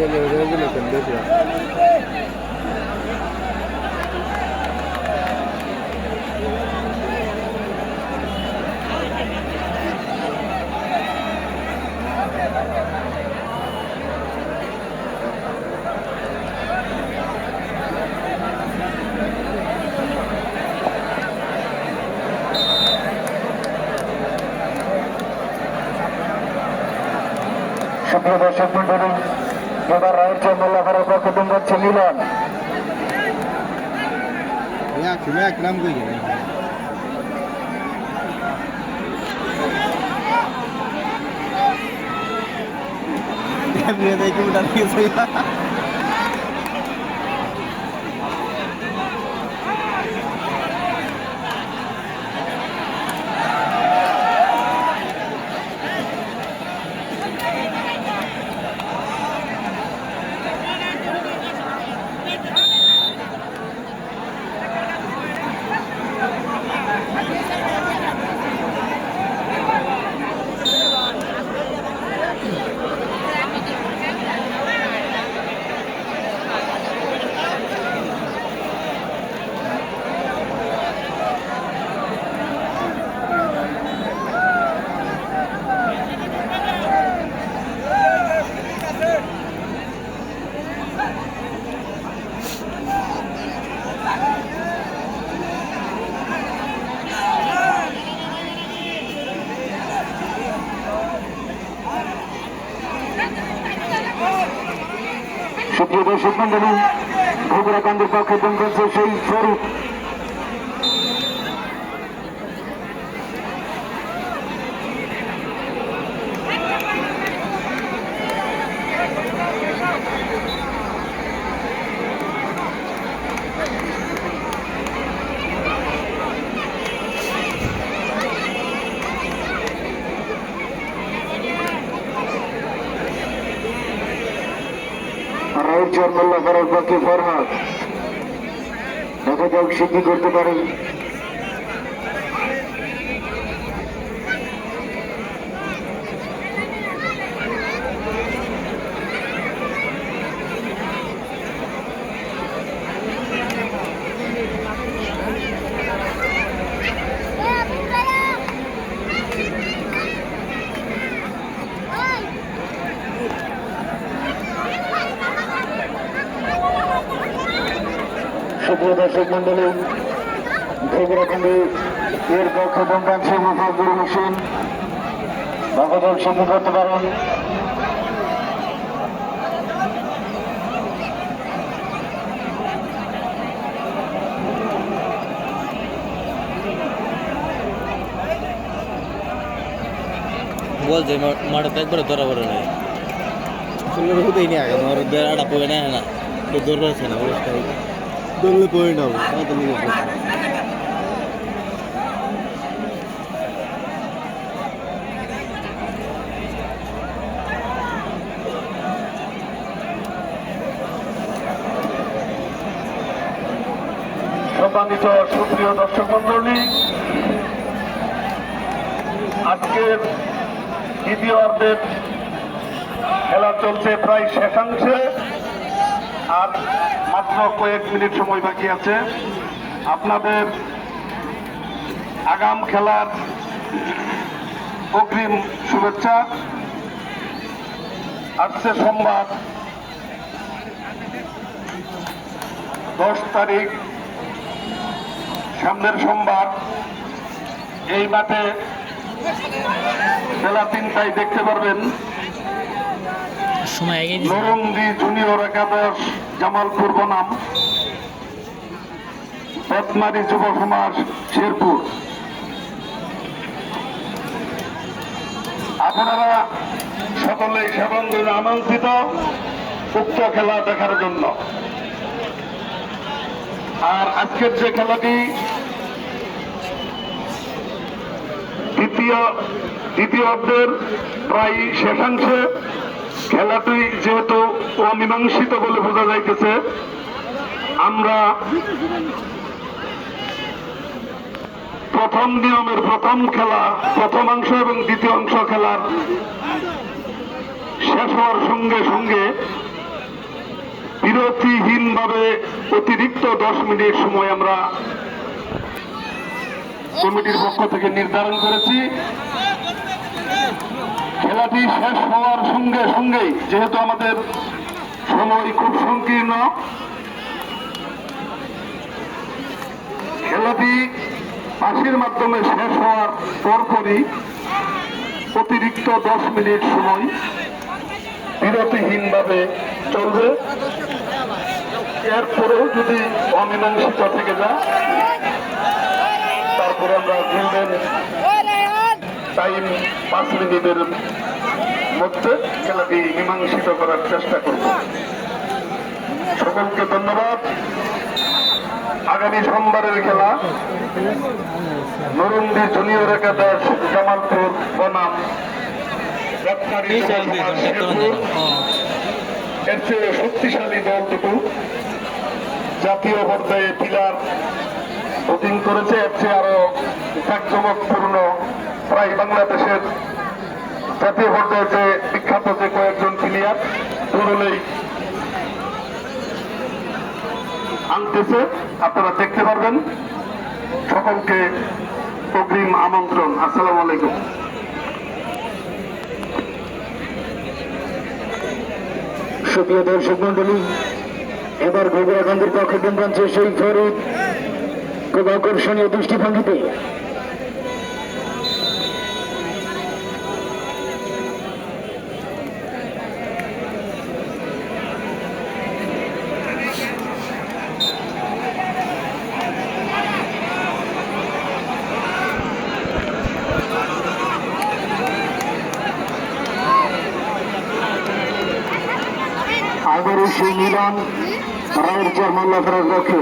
গেলে রোজগুলো কেন দেখলাম সুপ্রিয় দর্শক মন্ডলী এবার রায়ের চন্দ্রলাভার প্রকটন যাচ্ছে মিলন এক এক নাম কই গেল দেখি উঠা দিয়েছে দর্শক মন্ডলী ঘুগরাকান্দের পক্ষে জঙ্গল সেই স্বরূপ। চন্দ্রলাভারের পক্ষে ফরহাদ দেখা যাক সে কি করতে পারে সুপ্রিয় দর্শক মন্ডলী ঘুগরাকান্দি এর পক্ষে সিংহ ফজলুর হোসেন দেখা যাক সে কি করতে পারেন বলছে মাঠে একবারে ধরা পড়ে নাই। হতেই নি আগে আমার আড়া পড়ে না না। কেউ দৌড় আছে না, অবস্থা দৌড়লে পড়ে না তাড়াতাড়ি সম্মানিত সুপ্রিয় দর্শক মন্ডলী আজকের দ্বিতীয় অর্ধের খেলা চলছে প্রায় শেষাংশে। আর মাত্র কয়েক মিনিট সময় বাকি আছে। আপনাদের আগাম খেলার অগ্রিম শুভেচ্ছা। আসছে সোমবার দশ তারিখ, সামনের সোমবার। এই মাঠে বেলা তিনটায় দেখতে পারবেন। সময় দিছে। নরঙ্গি জুনিয়র জামালপুর বনাম। পদ্মারি যুব সমাজ শেরপুর। আপনারা সকলেই সেবঙ্গে আমন্ত্রিত উক্ত খেলা দেখার জন্য। আর আজকের যে খেলাটি দ্বিতীয় দ্বিতীয় প্রায় শেষাংশে খেলাটি যেহেতু অমীমাংসিত বলে বোঝা যাইতেছে, আমরা প্রথম নিয়মের প্রথম খেলা প্রথমাংশ এবং দ্বিতীয় অংশ খেলার শেষ হওয়ার সঙ্গে সঙ্গে বিরতিহীনভাবে অতিরিক্ত দশ মিনিট সময় আমরা কমিটির পক্ষ থেকে নির্ধারণ করেছি। খেলাটি শেষ হওয়ার সঙ্গে সঙ্গেই, যেহেতু আমাদের সময় খুব সংকীর্ণ, খেলাটি পাশের মাধ্যমে শেষ হওয়ার পরপরই অতিরিক্ত দশ মিনিট সময় বিরতিহীনভাবে চলবে। এরপরেও যদি অমীমাংসিত থেকে যায়, তারপরে আমরা গোল্ডেন টাইম পাঁচ মিনিটের মধ্যে খেলাটি মীমাংসিত করার চেষ্টা করব। সকলকে ধন্যবাদ। আগামী সোমবারের খেলা নরুন্দি জুনিয়র একাদশ জামালপুর বনাম এর চেয়ে শক্তিশালী দল দুটো জাতীয় পর্যায়ে পিলার বুকিং করেছে। এর চেয়ে আরও জাকজমকপূর্ণ প্রায় বাংলাদেশের জাতীয় পর্যায়ে যে বিখ্যাত যে কয়েকজন প্লেয়ার দুরলেই আনতেছে। আপনারা দেখতে পারবেন। সকলকে অগ্রিম আমন্ত্রণ। আসসালামু আলাইকুম। সুপ্রিয় দর্শক মন্ডলী এবার গোবরাকান্দের পক্ষে ডিম্বাঞ্চে সেই ফরিদ খুব আকর্ষণীয় দৃষ্টিভঙ্গিতে সেই মিলন রায়ের মোল্লাফের পক্ষে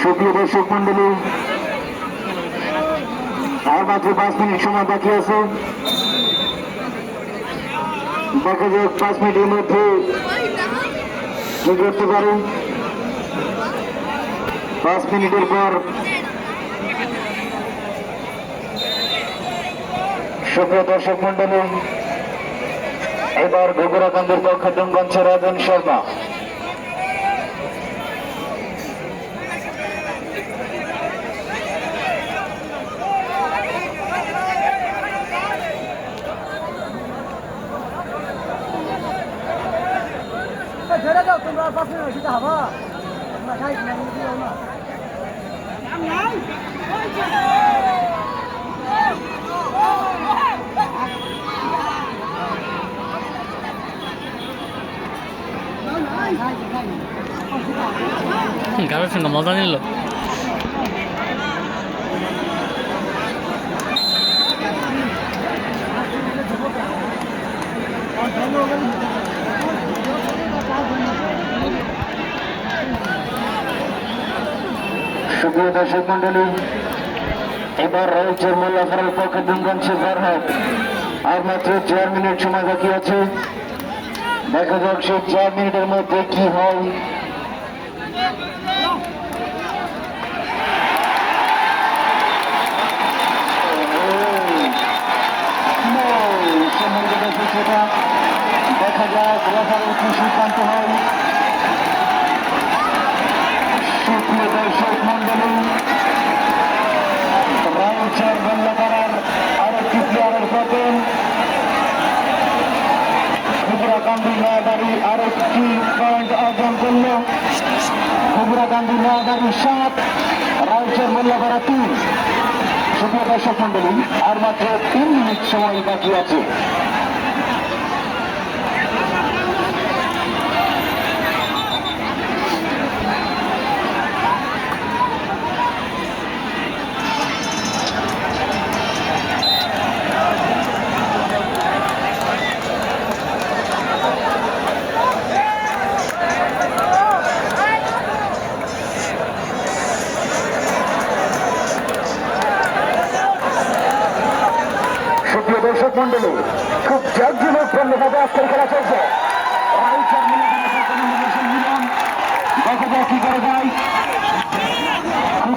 সুপ্রিয় দর্শক মন্ডলী আর মাত্র পাঁচ মিনিট সময় বাকি আছে। যাক, পাঁচ মিনিটের মধ্যে কি করতে পারে পাঁচ মিনিটের পর সুপ্রিয় দর্শক মন্ডলী এবার বগুড়াকান্দের পক্ষে দুমগঞ্জ রাজন শর্মা ছেড়ে দাও তোমরা আর পাঁচ মিনিট সেটা হবা তোমরা খাই না দিও না গাবের সঙ্গে মজা নিল? সুপ্রিয় দর্শক মন্ডলী, এবার রাজ্যের মোল্লাফারের পক্ষে দুমগঞ্জে ফরহাদ আর মাত্র চার মিনিট সময় বাকি আছে। দেখা যাক সেই চার মিনিটের মধ্যে কি হয়। দেখা যাক রেফারির কি সিদ্ধান্ত হয়। সুপ্রিয় দর্শক মন্ডলী বন্ধ করার আরেকটি প্লেয়ারের পতন খুবরা গান্ধী নয়াবাড়ি আরেকটি পয়েন্ট অর্জন করল খুবরা গান্ধী নয়াবাড়ি সাত রাউচার মোল্লাপাড়া তিন সুপ্রিয় দর্শক আর মাত্র তিন মিনিট সময় বাকি আছে সুপ্রিয় দর্শক মন্ডলী খুব জাঁকজমকপূর্ণভাবে আজকের খেলা চলছে রাইচার মিলন দেখা যাক কি করে যায় খুব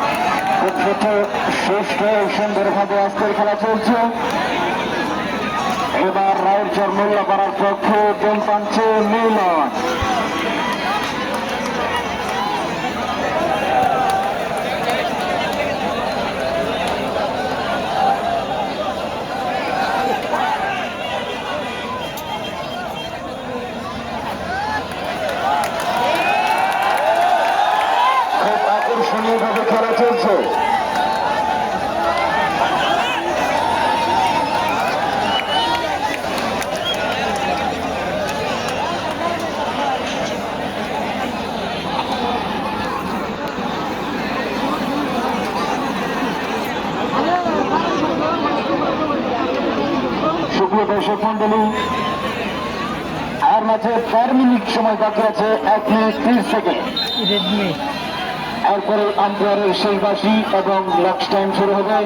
ছোট সুস্থ সুন্দরভাবে আজকের খেলা চলছে। এবার রায়ের চর মোল্লাপাড়ার পক্ষে দল পাচ্ছে মিলন খুব আকর্ষণীয় ভাবে খেলা চলছে সুপ্রিয় দর্শক মন্ডলী আর মাঝে চার মিনিট সময় বাকি আছে এক মিনিট ত্রিশ সেকেন্ড। এরপরে আম্পায়ারের শেষ বাসি এবং লক্স টাইম শুরু হবে।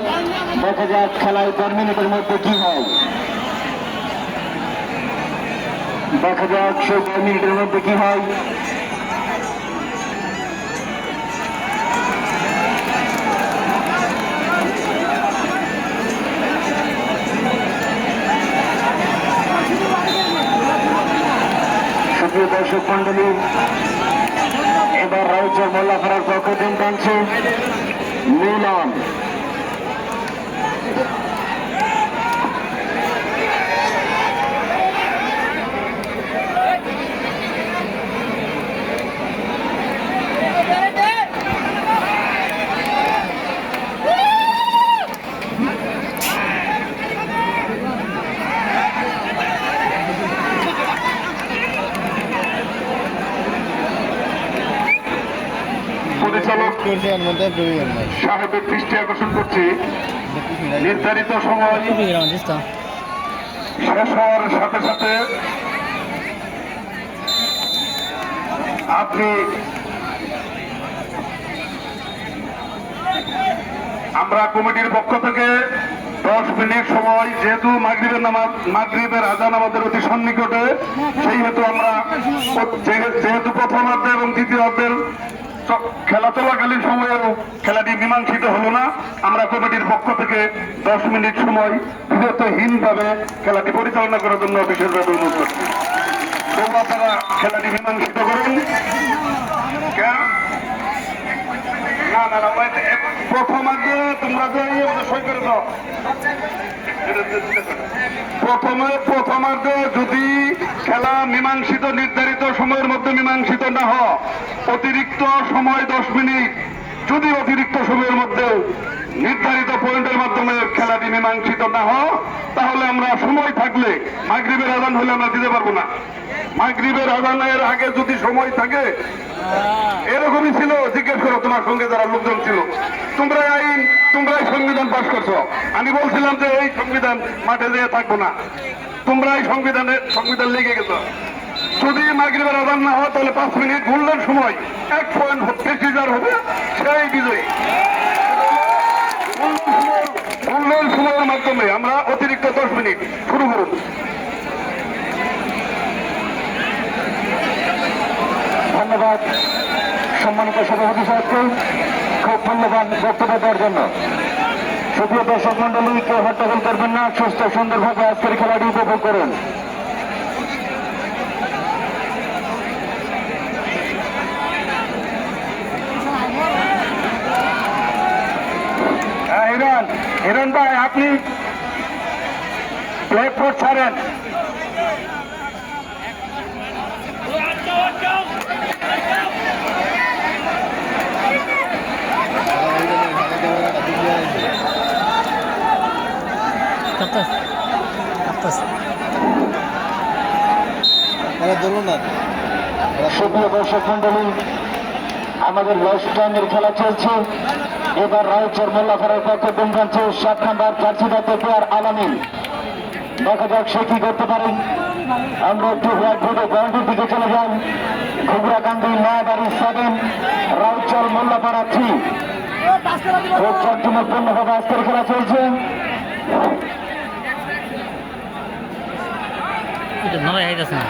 দেখা যাক খেলায় চার মিনিটের মধ্যে কি হয়। দেখা যাক সেই চার মিনিটের মধ্যে কি হয়। সুপ্রিয় দর্শক মন্ডলী এবার রাজ্যের মোল্লাপাড়ার পক্ষ দিন টানছে মিলন পরিচালক করছে এর মধ্যে প্রয়োজন নাই সাহেবের দৃষ্টি আকর্ষণ করছি। নির্ধারিত সময় শেষ হওয়ার সাথে সাথে আপনি আমরা কমিটির পক্ষ থেকে দশ মিনিট সময় যেহেতু মাগরীবের নামাজ মাগরীবের আজান আমাদের অতি সন্নিকটে সেই হেতু আমরা যেহেতু প্রথমার্ধে এবং দ্বিতীয়ার্ধের চ- খেলা চলাকালীন সময়েও খেলাটি মীমাংসিত হলো না। আমরা কমিটির পক্ষ থেকে দশ মিনিট সময় বিরতহীনভাবে খেলাটি পরিচালনা করার জন্য বিশেষভাবে অনুরোধ করছি। তবু আপনারা খেলাটি মীমাংসিত করুন? না না না প্রথম আগে তোমরা যে সই করে দাও। প্রথমে প্রথমার্ধে যদি খেলা মীমাংসিত নির্ধারিত সময়ের মধ্যে মীমাংসিত না হয়, অতিরিক্ত সময় দশ মিনিট, যদি অতিরিক্ত সময়ের মধ্যে নির্ধারিত পয়েন্টের মাধ্যমে খেলাটি মীমাংসিত না হয়, তাহলে আমরা সময় থাকলে মাগরীবের আদান হলে আমরা দিতে পারব না। মাগরীবের আদানের আগে যদি সময় থাকে, এরকমই ছিল, জিজ্ঞেস করো তোমার সঙ্গে যারা লোকজন ছিল। তোমরা আইন তোমরাই সংবিধান পাশ করছ। আমি বলছিলাম যে এই সংবিধান মাঠে যেয়ে থাকব না। তোমরাই সংবিধানের সংবিধান লেগে গেছো। যদি মাগরিবের আদান না হয়, তাহলে পাঁচ মিনিট মূল্যের সময় এক পয়েন্ট বেশি যার হবে সেই বিজয়ী। মূল্যের সময়ের মাধ্যমে আমরা অতিরিক্ত দশ মিনিট শুরু করুন। ধন্যবাদ। সম্মানিত সভাপতি সাহেবকে খুব ধন্যবাদ বক্তব্য দেওয়ার জন্য। সুপ্রিয় দর্শক মন্ডলী কেউ হট্টগোল করবেন না, সুস্থ সুন্দরভাবে আজকের খেলাটি উপভোগ করুন। হিরণ হিরণ ভাই, আপনি প্লেটফোর্ট ছাড়েন এরা ধরুন না সুপ্রিয় দর্শক মন্ডলী, আমাদের লাস্ট টাইমের খেলা চলছে। এবার রায়চর মোল্লাফারের পক্ষে দুমগাঞ্চে সাত নম্বর জার্সিদাতে পেয়ার আলামিন। দেখা যাক সে কি করতে পারে। আমরা একটু হোয়াইট বোর্ডে গ্রাউন্ডের দিকে চলে যাই। ঘুগরাকান্দি নয়াবাড়ি সেভেন রাউচর মোল্লাপাড়া থ্রি খুব আজকের খেলা চলছে। নয় হাইট আছে না।